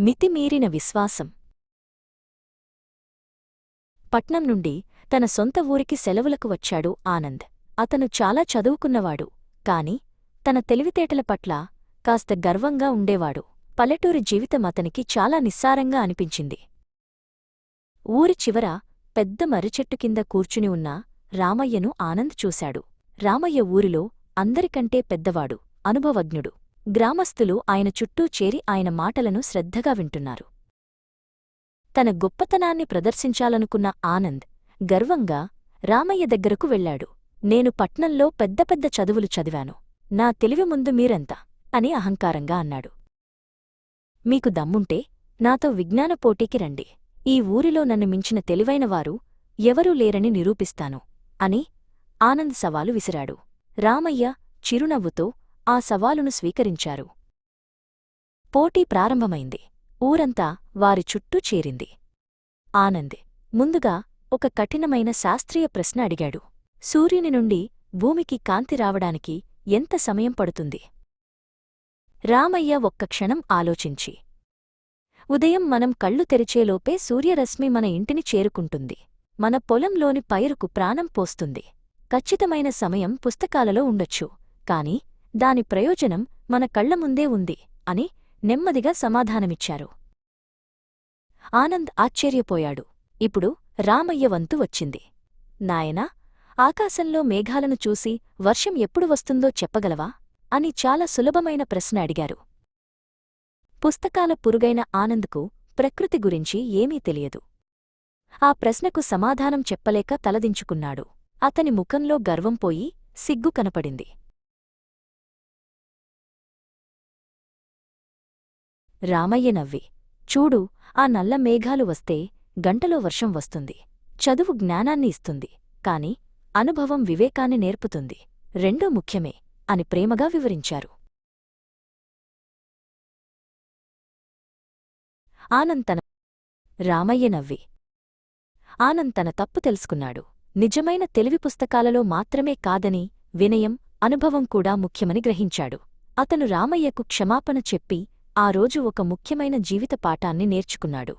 మితిమీరిన విశ్వాసం. పట్నం నుండి తన సొంత ఊరికి సెలవులకు వచ్చాడు ఆనంద్. అతను చాలా చదువుకున్నవాడు కాని తన తెలివితేటల పట్ల కాస్త గర్వంగా ఉండేవాడు. పల్లెటూరి జీవితం అతనికి చాలా నిస్సారంగా అనిపించింది. ఊరి చివర పెద్ద మర్రిచెట్టు కింద కూర్చుని ఉన్న రామయ్యను ఆనంద్ చూశాడు. రామయ్య ఊరిలో అందరికంటే పెద్దవాడు అనుభవజ్ఞుడు. గ్రామస్థులు ఆయన చుట్టూ చేరి ఆయన మాటలను శ్రద్ధగా వింటున్నారు. తన గొప్పతనాన్ని ప్రదర్శించాలనుకున్న ఆనంద్ గర్వంగా రామయ్య దగ్గరకు వెళ్ళాడు. నేను పట్నంలో పెద్ద పెద్ద చదువులు చదివాను. నా తెలివి ముందు మీరెంత అని అహంకారంగా అన్నాడు. మీకు దమ్ముంటే నాతో విజ్ఞాన పోటీకి రండి. ఈ ఊరిలో నన్ను మించిన తెలివైనవారు ఎవరూ లేరని నిరూపిస్తాను అని ఆనంద్ సవాలు విసిరాడు. రామయ్య చిరునవ్వుతో ఆ సవాలును స్వీకరించారు. పోటీ ప్రారంభమైంది. ఊరంతా వారి చుట్టూ చేరింది. ఆనంద్ ముందుగా ఒక కఠినమైన శాస్త్రీయ ప్రశ్న అడిగాడు. సూర్యుని నుండి భూమికి కాంతి రావడానికి ఎంత సమయం పడుతుంది? రామయ్య ఒక్క క్షణం ఆలోచించి ఉదయం మనం కళ్ళు తెరిచేలోపే సూర్యరశ్మి మన ఇంటిని చేరుకుంటుంది. మన పొలంలోని పైరుకు ప్రాణం పోస్తుంది. ఖచ్చితమైన సమయం పుస్తకాలలో ఉండొచ్చు. కాని దాని ప్రయోజనం మన కళ్ళ ముందే ఉంది అని నెమ్మదిగా సమాధానమిచ్చారు. ఆనంద్ ఆశ్చర్యపోయాడు. ఇప్పుడు రామయ్య వంతు వచ్చింది. నాయనా ఆకాశంలో మేఘాలను చూసి వర్షం ఎప్పుడు వస్తుందో చెప్పగలవా? అని చాలా సులభమైన ప్రశ్న అడిగారు. పుస్తకాల పురుగైన ఆనంద్కు ప్రకృతి గురించి ఏమీ తెలియదు. ఆ ప్రశ్నకు సమాధానం చెప్పలేక తలదించుకున్నాడు. అతని ముఖంలో గర్వం పోయి సిగ్గు కనపడింది. రామయ్య నవ్వి. చూడు ఆ నల్ల మేఘాలు వస్తే గంటలో వర్షం వస్తుంది. చదువు జ్ఞానాన్ని ఇస్తుంది. కాని అనుభవం వివేకాన్ని నేర్పుతుంది. రెండూ ముఖ్యమే అని ప్రేమగా వివరించారు. ఆనంతన రామయ్య నవ్వి. ఆనంద్ తన తప్పు తెలుసుకున్నాడు. నిజమైన తెలివి పుస్తకాలలో మాత్రమే కాదని వినయం అనుభవం కూడా ముఖ్యమని గ్రహించాడు. అతను రామయ్యకు క్షమాపణ చెప్పి ఆ రోజు ఒక ముఖ్యమైన జీవిత పాఠాన్ని నేర్చుకున్నాడు.